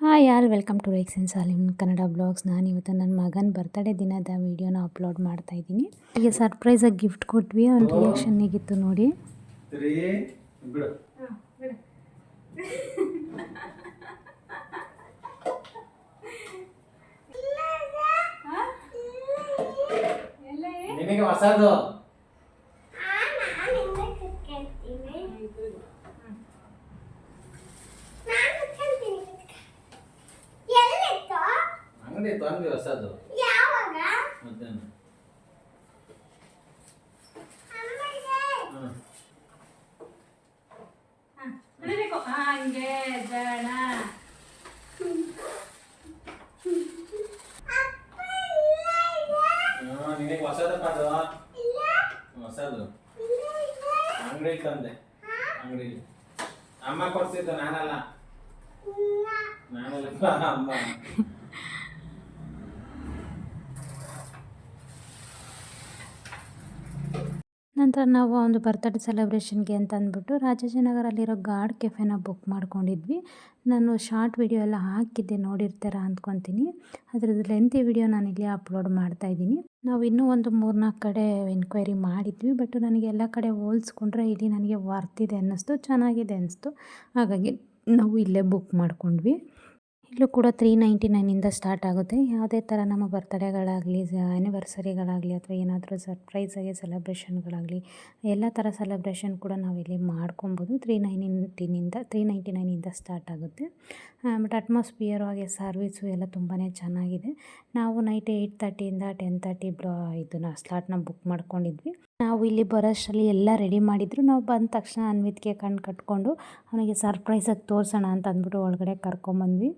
Hi all welcome to ರೈಕ್ಸ್ ಇನ್ ಸಾಲಿಮ್ ಕನ್ನಡ ಬ್ಲಾಗ್ಸ್. ನಾನು ಇವತ್ತು ನನ್ನ ಮಗನ ಬರ್ತಡೇ ದಿನದ ವೀಡಿಯೋನ ಅಪ್ಲೋಡ್ ಮಾಡ್ತಾ ಇದ್ದೀನಿ. ಈಗ ಸರ್ಪ್ರೈಸಾಗಿ ಗಿಫ್ಟ್ ಕೊಟ್ವಿ ಅವ್ನ ರಿಯಾಕ್ಷನ್ ಹೇಗಿತ್ತು ನೋಡಿ? ತ್ರೀ ಹೊಸದು ಅಂಗಡಿ ಹೊಸದು ಹ್ಮ್. ಹಂಗೆ ಜಣ ಹ್ಮ್, ನಿನಗೆ ಹೊಸದು ಅದು ಹೊಸದು. ಅಂಗಡಿ ತಂದೆ. ಅಂಗಡಿ. ಅಮ್ಮ ಕೊಡ್ಸಿದ್ದು ನಾನಲ್ಲ. ನಾನಲ್ಲ. ಅಮ್ಮ. ನಂತರ ನಾವು ಒಂದು ಬರ್ತ್ಡೇ ಸೆಲೆಬ್ರೇಷನ್ಗೆ ಅಂತ ಅಂದ್ಬಿಟ್ಟು ರಾಜಾಜಿನಗರಲ್ಲಿರೋ ಗಾರ್ಡ್ ಕೆಫೆನ ಬುಕ್ ಮಾಡ್ಕೊಂಡಿದ್ವಿ. ನಾನು ಶಾರ್ಟ್ ವಿಡಿಯೋ ಎಲ್ಲ ಹಾಕಿದ್ದೆ, ನೋಡಿರ್ತೀರ ಅಂದ್ಕೊತೀನಿ. ಅದರದ್ದು ಲೆಂತಿ ವಿಡಿಯೋ ನಾನಿಲ್ಲಿ ಅಪ್ಲೋಡ್ ಮಾಡ್ತಾ ಇದ್ದೀನಿ. ನಾವು ಇನ್ನೂ ಒಂದು ಮೂರ್ನಾಲ್ಕು ಕಡೆ ಎನ್ಕ್ವೈರಿ ಮಾಡಿದ್ವಿ, ಬಟ್ ನನಗೆ ಎಲ್ಲ ಕಡೆ ಹೋಲ್ಸ್ಕೊಂಡ್ರೆ ಇಲ್ಲಿ ನನಗೆ ವರ್ತಿದೆ ಅನ್ನಿಸ್ತು, ಚೆನ್ನಾಗಿದೆ ಅನ್ನಿಸ್ತು. ಹಾಗಾಗಿ ನಾವು ಇಲ್ಲೇ ಬುಕ್ ಮಾಡ್ಕೊಂಡ್ವಿ. ಇಲ್ಲೂ ಕೂಡ ತ್ರೀ ನೈಂಟಿ ನೈನಿಂದ ಸ್ಟಾರ್ಟ್ ಆಗುತ್ತೆ. ಯಾವುದೇ ಥರ ನಮ್ಮ ಬರ್ತ್ಡೇಗಳಾಗಲಿ ಆ್ಯನಿವರ್ಸರಿಗಳಾಗಲಿ ಅಥವಾ ಏನಾದರೂ ಸರ್ಪ್ರೈಸಾಗಿ ಸೆಲೆಬ್ರೇಷನ್ಗಳಾಗಲಿ ಎಲ್ಲ ಥರ ಸೆಲೆಬ್ರೇಷನ್ ಕೂಡ ನಾವಿಲ್ಲಿ ಮಾಡ್ಕೊಬೋದು. ತ್ರೀ ನೈನಿಂಟಿನಿಂದ ತ್ರೀ ನೈಂಟಿ ನೈನಿಂದ ಸ್ಟಾರ್ಟ್ ಆಗುತ್ತೆ. ಬಟ್ ಅಟ್ಮಾಸ್ಫಿಯರು ಹಾಗೆ ಸರ್ವಿಸು ಎಲ್ಲ ತುಂಬಾ ಚೆನ್ನಾಗಿದೆ. ನಾವು ನೈಟ್ ಏಯ್ಟ್ ತರ್ಟಿಯಿಂದ ಟೆನ್ ತರ್ಟಿ ಬ್ಲಾ ಇದನ್ನು ಸ್ಲಾಟ್ನ ಬುಕ್ ಮಾಡ್ಕೊಂಡಿದ್ವಿ. ನಾವು ಇಲ್ಲಿ ಬರೋಷ್ಟರಲ್ಲಿ ಎಲ್ಲ ರೆಡಿ ಮಾಡಿದ್ರು. ನಾವು ಬಂದ ತಕ್ಷಣ ಅನ್ವಿತ್ಗೆ ಕಣ್ಣು ಕಟ್ಕೊಂಡು, ಅವನಿಗೆ ಸರ್ಪ್ರೈಸಾಗಿ ತೋರಿಸೋಣ ಅಂತ ಅಂದ್ಬಿಟ್ಟು ಒಳಗಡೆ ಕರ್ಕೊಂಬಂದ್ವಿ.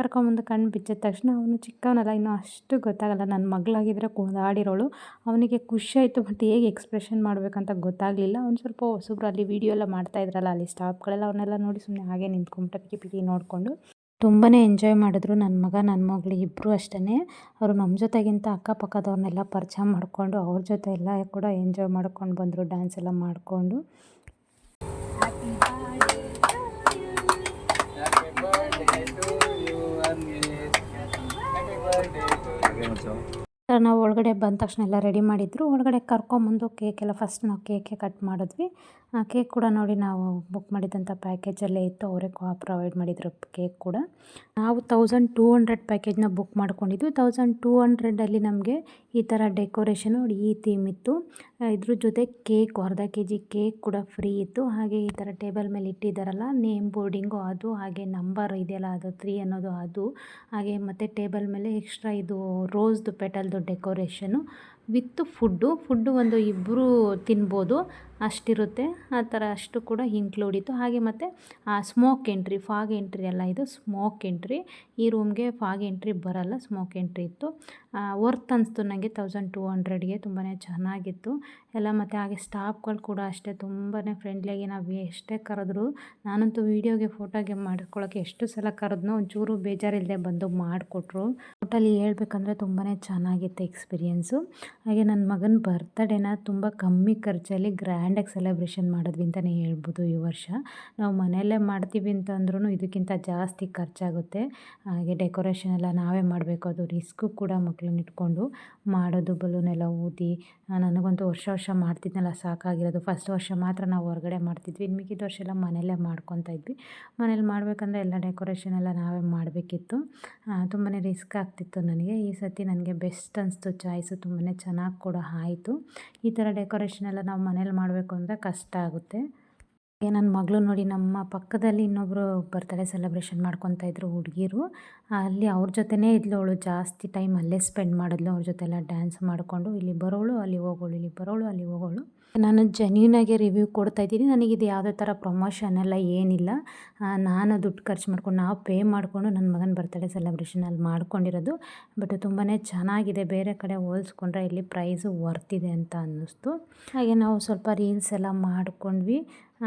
ಕರ್ಕೊಂಬಂದು ಕಣ್ಣು ಬಿಚ್ಚಿದ ತಕ್ಷಣ ಅವನು ಚಿಕ್ಕವನಲ್ಲ, ಇನ್ನೂ ಅಷ್ಟು ಗೊತ್ತಾಗಲ್ಲ. ನನ್ನ ಮಗಳಾಗಿದ್ದರೆ ಕುಣಿದಾಡಿರೋಳು ಅವನಿಗೆ ಖುಷಿ ಆಯಿತು ಬಟ್ ಹೇಗೆ ಎಕ್ಸ್ಪ್ರೆಷನ್ ಮಾಡಬೇಕಂತ ಗೊತ್ತಾಗಲಿಲ್ಲ. ಅವ್ನು ಸ್ವಲ್ಪ ಹೊಸಬ್ರು ಅಲ್ಲಿ ವೀಡಿಯೋ ಎಲ್ಲ ಮಾಡ್ತಾಯಿದ್ರಲ್ಲ ಅಲ್ಲಿ ಸ್ಟಾಪ್ಗಳೆಲ್ಲ ಅವನ್ನೆಲ್ಲ ನೋಡಿ ಸುಮ್ಮನೆ ಹಾಗೆ ನಿಂತ್ಕೊಂಡ್ಬಿಟ್ಟು ಪಿಕಿ ಪಿಕಿ ನೋಡಿಕೊಂಡು. ತುಂಬಾ ಎಂಜಾಯ್ ಮಾಡಿದ್ರು ನನ್ನ ಮಗ ನನ್ನ ಮಗಳು ಇಬ್ಬರು ಅಷ್ಟೇ ಅವರು ನಮ್ಮ ಜೊತೆಗಿಂತ ಅಕ್ಕಪಕ್ಕದವ್ರನ್ನೆಲ್ಲ ಪರಿಚಯ ಮಾಡಿಕೊಂಡು, ಅವ್ರ ಜೊತೆ ಎಲ್ಲ ಕೂಡ ಎಂಜಾಯ್ ಮಾಡ್ಕೊಂಡು ಬಂದರು ಡ್ಯಾನ್ಸ್ ಎಲ್ಲ ಮಾಡಿಕೊಂಡು. ನಾವು ಒಳಗಡೆ ಬಂದ ತಕ್ಷಣ ಎಲ್ಲ ರೆಡಿ ಮಾಡಿದ್ರು. ಒಳಗಡೆ ಕರ್ಕೊಂಬಂದು ಕೇಕೆಲ್ಲ ಫಸ್ಟ್ ನಾವು ಕೇಕೆ ಕಟ್ ಮಾಡಿದ್ವಿ. ಕೇಕ್ ಕೂಡ ನೋಡಿ ನಾವು ಬುಕ್ ಮಾಡಿದಂಥ ಪ್ಯಾಕೇಜಲ್ಲೇ ಇತ್ತು. ಅವರೇ ಪ್ರೊವೈಡ್ ಮಾಡಿದ್ರು ಕೇಕ್ ಕೂಡ. ನಾವು ತೌಸಂಡ್ ಟೂ ಹಂಡ್ರೆಡ್ ಪ್ಯಾಕೇಜ್ನ ಬುಕ್ ಮಾಡ್ಕೊಂಡಿದ್ವಿ. ತೌಸಂಡ್ ಟೂ ಹಂಡ್ರೆಡಲ್ಲಿ ನಮಗೆ ಈ ಥರ ಡೆಕೋರೇಷನ್ ನೋಡಿ ಈ ಥೀಮ್ ಇತ್ತು. ಇದ್ರ ಜೊತೆ ಕೇಕ್, ಅರ್ಧ ಕೆ ಜಿ ಕೇಕ್ ಕೂಡ ಫ್ರೀ ಇತ್ತು. ಹಾಗೆ ಈ ಥರ ಟೇಬಲ್ ಮೇಲೆ ಇಟ್ಟಿದ್ದಾರಲ್ಲ ನೇಮ್ ಬೋರ್ಡಿಂಗು ಅದು, ಹಾಗೆ ನಂಬರ್ ಇದೆಯಲ್ಲ, ಅದು ತ್ರೀ ಅನ್ನೋದು ಅದು. ಹಾಗೆ ಮತ್ತು ಟೇಬಲ್ ಮೇಲೆ ಎಕ್ಸ್ಟ್ರಾ ಇದು ರೋಸ್ದು ಪೆಟಲ್ದು ಡೆಕೋರೇಷನು ವಿತ್ ಫುಡ್ಡು ಫುಡ್ಡು ಒಂದು ಇಬ್ಬರು ತಿನ್ಬೋದು, ಅಷ್ಟಿರುತ್ತೆ. ಆ ಥರ ಅಷ್ಟು ಕೂಡ ಇನ್ಕ್ಲೂಡ್ ಇತ್ತು. ಹಾಗೆ ಮತ್ತು ಸ್ಮೋಕ್ ಎಂಟ್ರಿ ಫಾಗ್ ಎಂಟ್ರಿ ಅಲ್ಲ ಇದು ಸ್ಮೋಕ್ ಎಂಟ್ರಿ ಈ ರೂಮ್ಗೆ ಫಾಗ್ ಎಂಟ್ರಿ ಬರಲ್ಲ ಸ್ಮೋಕ್ ಎಂಟ್ರಿ ಇತ್ತು. ವರ್ತ್ ಅನಿಸ್ತು ನನಗೆ ತೌಸಂಡ್ ಟೂ ಹಂಡ್ರೆಡ್ಗೆ ತುಂಬಾ ಚೆನ್ನಾಗಿತ್ತು. ಎಲ್ಲ ಮತ್ತು ಹಾಗೆ ಸ್ಟಾಫ್ಗಳು ಕೂಡ ಅಷ್ಟೇ ತುಂಬಾ ಫ್ರೆಂಡ್ಲಿಯಾಗಿ ನಾವು ಎಷ್ಟೇ ಕರೆದ್ರು, ನಾನಂತೂ ವೀಡಿಯೋಗೆ ಫೋಟೋಗೆ ಮಾಡ್ಕೊಳ್ಳೋಕ್ಕೆ ಎಷ್ಟು ಸಲ ಕರೆದ್ನೋ ಒಂಚೂರು ಬೇಜಾರಿಲ್ಲದೆ ಬಂದು ಮಾಡಿಕೊಟ್ರು. ಟೋಟಲಿ ಹೇಳ್ಬೇಕಂದ್ರೆ ತುಂಬಾ ಚೆನ್ನಾಗಿತ್ತು ಎಕ್ಸ್ಪೀರಿಯೆನ್ಸು ಹಾಗೆ ನನ್ನ ಮಗನ ಬರ್ತಡೇನ ತುಂಬ ಕಮ್ಮಿ ಖರ್ಚಲ್ಲಿ ಗ್ರ್ಯಾಂಡಾಗಿ ಸೆಲೆಬ್ರೇಷನ್ ಮಾಡಿದ್ವಿ ಅಂತಲೇ ಹೇಳ್ಬೋದು ಈ ವರ್ಷ. ನಾವು ಮನೆಯಲ್ಲೇ ಮಾಡ್ತೀವಿ ಅಂತಂದ್ರೂ ಇದಕ್ಕಿಂತ ಜಾಸ್ತಿ ಖರ್ಚಾಗುತ್ತೆ. ಹಾಗೆ ಡೆಕೋರೇಷನ್ ಎಲ್ಲ ನಾವೇ ಮಾಡಬೇಕು, ಅದು ರಿಸ್ಕು ಕೂಡ ಮಕ್ಕಳನ್ನ ಇಟ್ಕೊಂಡು. ಮಾಡೋದು, ಬಲೂನೆಲ್ಲ ಊದಿ ನನಗಂತೂ ವರ್ಷ ವರ್ಷ ಮಾಡ್ತಿದ್ನಲ್ಲ, ಸಾಕಾಗಿರೋದು. ಫಸ್ಟ್ ವರ್ಷ ಮಾತ್ರ ನಾವು ಹೊರಗಡೆ ಮಾಡ್ತಿದ್ವಿ. ಇನ್ನು ಮಿಕ್ಕಿದ ವರ್ಷ ಎಲ್ಲ ಮನೆಯಲ್ಲೇ ಮಾಡ್ಕೊತಾ ಇದ್ವಿ. ಮನೇಲಿ ಮಾಡಬೇಕಂದ್ರೆ ಎಲ್ಲ ಡೆಕೋರೇಷನ್ ಎಲ್ಲ ನಾವೇ ಮಾಡಬೇಕಿತ್ತು. ತುಂಬಾ ರಿಸ್ಕ್ ಆಗ್ತಿತ್ತು ನನಗೆ. ಈ ಸತಿ ನನಗೆ ಬೆಸ್ಟ್ ಅನಿಸ್ತು ಚಾಯ್ಸು ತುಂಬಾ ಚೆನ್ನಾಗಿ ಕೂಡ ಆಯಿತು. ಈ ಥರ ಡೆಕೋರೇಷನ್ ಎಲ್ಲ ನಾವು ಮನೇಲಿ ಮಾಡಬೇಕು ಅಂದರೆ ಕಷ್ಟ ಆಗುತ್ತೆ. ನನ್ನ ಮಗಳು ನೋಡಿ ನಮ್ಮ ಪಕ್ಕದಲ್ಲಿ ಇನ್ನೊಬ್ಬರು ಬರ್ತಡೇ ಸೆಲೆಬ್ರೇಷನ್ ಮಾಡ್ಕೊತಾ ಇದ್ರು ಹುಡುಗಿರು. ಅಲ್ಲಿ ಅವ್ರ ಜೊತೆನೇ ಇದ್ಲು ಅವಳು. ಜಾಸ್ತಿ ಟೈಮ್ ಅಲ್ಲೇ ಸ್ಪೆಂಡ್ ಮಾಡಿದ್ಲು. ಅವ್ರ ಜೊತೆ ಎಲ್ಲ ಡ್ಯಾನ್ಸ್ ಮಾಡಿಕೊಂಡು, ಇಲ್ಲಿ ಬರೋಳು, ಅಲ್ಲಿ ಹೋಗೋಳು, ಇಲ್ಲಿ ಬರೋಳು, ಅಲ್ಲಿ ಹೋಗೋಳು. ನಾನು ಜೆನ್ಯೂನಾಗೆ ರಿವ್ಯೂ ಕೊಡ್ತಾ ಇದ್ದೀನಿ. ನನಗೆ ಇದು ಯಾವುದೇ ಥರ ಪ್ರಮೋಷನ್ ಎಲ್ಲ ಏನಿಲ್ಲ. ನಾನು ದುಡ್ಡು ಖರ್ಚು ಮಾಡ್ಕೊಂಡು, ನಾವು ಪೇ ಮಾಡಿಕೊಂಡು ನನ್ನ ಮಗನ ಬರ್ತಡೇ ಸೆಲೆಬ್ರೇಷನ್ ಅಲ್ಲಿ ಮಾಡ್ಕೊಂಡಿರೋದು. ಬಟ್ ತುಂಬಾ ಚೆನ್ನಾಗಿದೆ. ಬೇರೆ ಕಡೆ ಹೋಲ್ಸ್ಕೊಂಡ್ರೆ ಇಲ್ಲಿ ಪ್ರೈಸು ವರ್ತಿದೆ ಅಂತ ಅನ್ನಿಸ್ತು. ಹಾಗೆ ನಾವು ಸ್ವಲ್ಪ ರೀಲ್ಸ್ ಎಲ್ಲ ಮಾಡ್ಕೊಂಡ್ವಿ.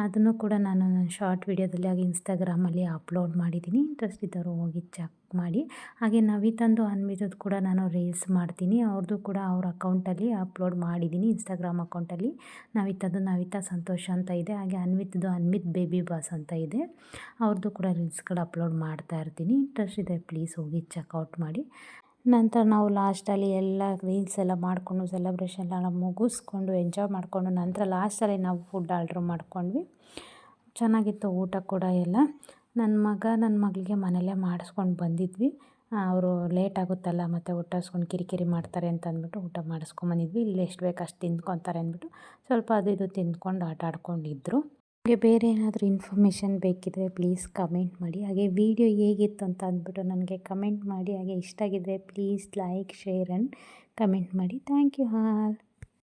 ಅದನ್ನು ಕೂಡ ನಾನು ನನ್ನ ಶಾರ್ಟ್ ವೀಡಿಯೋದಲ್ಲಿ ಹಾಗೆ ಇನ್ಸ್ಟಾಗ್ರಾಮಲ್ಲಿ ಅಪ್ಲೋಡ್ ಮಾಡಿದ್ದೀನಿ. ಇಂಟ್ರೆಸ್ಟ್ ಇದ್ದವರು ಹೋಗಿ ಚೆಕ್ ಮಾಡಿ. ಹಾಗೆ ನವೀತಂದು ಅನ್ವಿತದ್ದು ಕೂಡ ನಾನು ರೀಲ್ಸ್ ಮಾಡ್ತೀನಿ. ಅವ್ರದ್ದು ಕೂಡ ಅವ್ರ ಅಕೌಂಟಲ್ಲಿ ಅಪ್ಲೋಡ್ ಮಾಡಿದ್ದೀನಿ ಇನ್ಸ್ಟಾಗ್ರಾಮ್ ಅಕೌಂಟಲ್ಲಿ ನವಿತದ್ದು ನವಿತಾ ಸಂತೋಷ ಅಂತ ಇದೆ. ಹಾಗೆ ಅನ್ವಿತದ್ದು ಅನ್ವಿತ್ ಬೇಬಿ ಬಾಸ್ ಅಂತ ಇದೆ. ಅವ್ರದ್ದು ಕೂಡ ರೀಲ್ಸ್ಗಳು ಅಪ್ಲೋಡ್ ಮಾಡ್ತಾ ಇರ್ತೀನಿ. ಇಂಟ್ರೆಸ್ಟ್ ಇದೆ ಪ್ಲೀಸ್ ಹೋಗಿ ಚೆಕ್ಔಟ್ ಮಾಡಿ. ನಂತರ ನಾವು ಲಾಸ್ಟಲ್ಲಿ ಎಲ್ಲ ರೀಲ್ಸ್ ಎಲ್ಲ ಮಾಡಿಕೊಂಡು ಸೆಲೆಬ್ರೇಷನ್ ಎಲ್ಲ ಮುಗಿಸ್ಕೊಂಡು ಎಂಜಾಯ್ ಮಾಡಿಕೊಂಡು ನಂತರ ಲಾಸ್ಟಲ್ಲಿ ನಾವು ಫುಡ್ ಆರ್ಡ್ರ್ ಮಾಡ್ಕೊಂಡ್ವಿ. ಚೆನ್ನಾಗಿತ್ತು ಊಟ ಕೂಡ ಎಲ್ಲ. ನನ್ನ ಮಗ ನನ್ನ ಮಗಳಿಗೆ ಮನೆಯಲ್ಲೇ ಮಾಡಿಸ್ಕೊಂಡು ಬಂದಿದ್ವಿ. ಅವರು ಲೇಟ್ ಆಗುತ್ತಲ್ಲ, ಮತ್ತು ಊಟ ಹಸ್ಕೊಂಡು ಕಿರಿಕಿರಿ ಮಾಡ್ತಾರೆ ಅಂತ ಅಂದ್ಬಿಟ್ಟು ಊಟ ಮಾಡಿಸ್ಕೊಂಬಂದಿದ್ವಿ ಇಲ್ಲಿ ಎಷ್ಟು ಬೇಕು ಅಷ್ಟು ತಿಂದ್ಕೊತಾರೆ ಅಂದ್ಬಿಟ್ಟು ಸ್ವಲ್ಪ ಅದು ಇದು ತಿಂದ್ಕೊಂಡು ಆಟ ಆಡ್ಕೊಂಡಿದ್ರು. ಹಾಗೆ ಬೇರೆ ಏನಾದರೂ ಇನ್ಫಾರ್ಮೇಷನ್ ಬೇಕಿದ್ದರೆ ಪ್ಲೀಸ್ ಕಮೆಂಟ್ ಮಾಡಿ. ಹಾಗೆ ವಿಡಿಯೋ ಹೇಗಿತ್ತು ಅಂತ ಅಂದ್ಬಿಟ್ಟು ನನಗೆ ಕಮೆಂಟ್ ಮಾಡಿ. ಹಾಗೆ ಇಷ್ಟ ಆಗಿದ್ದರೆ please like, share and comment ಮಾಡಿ. Thank you all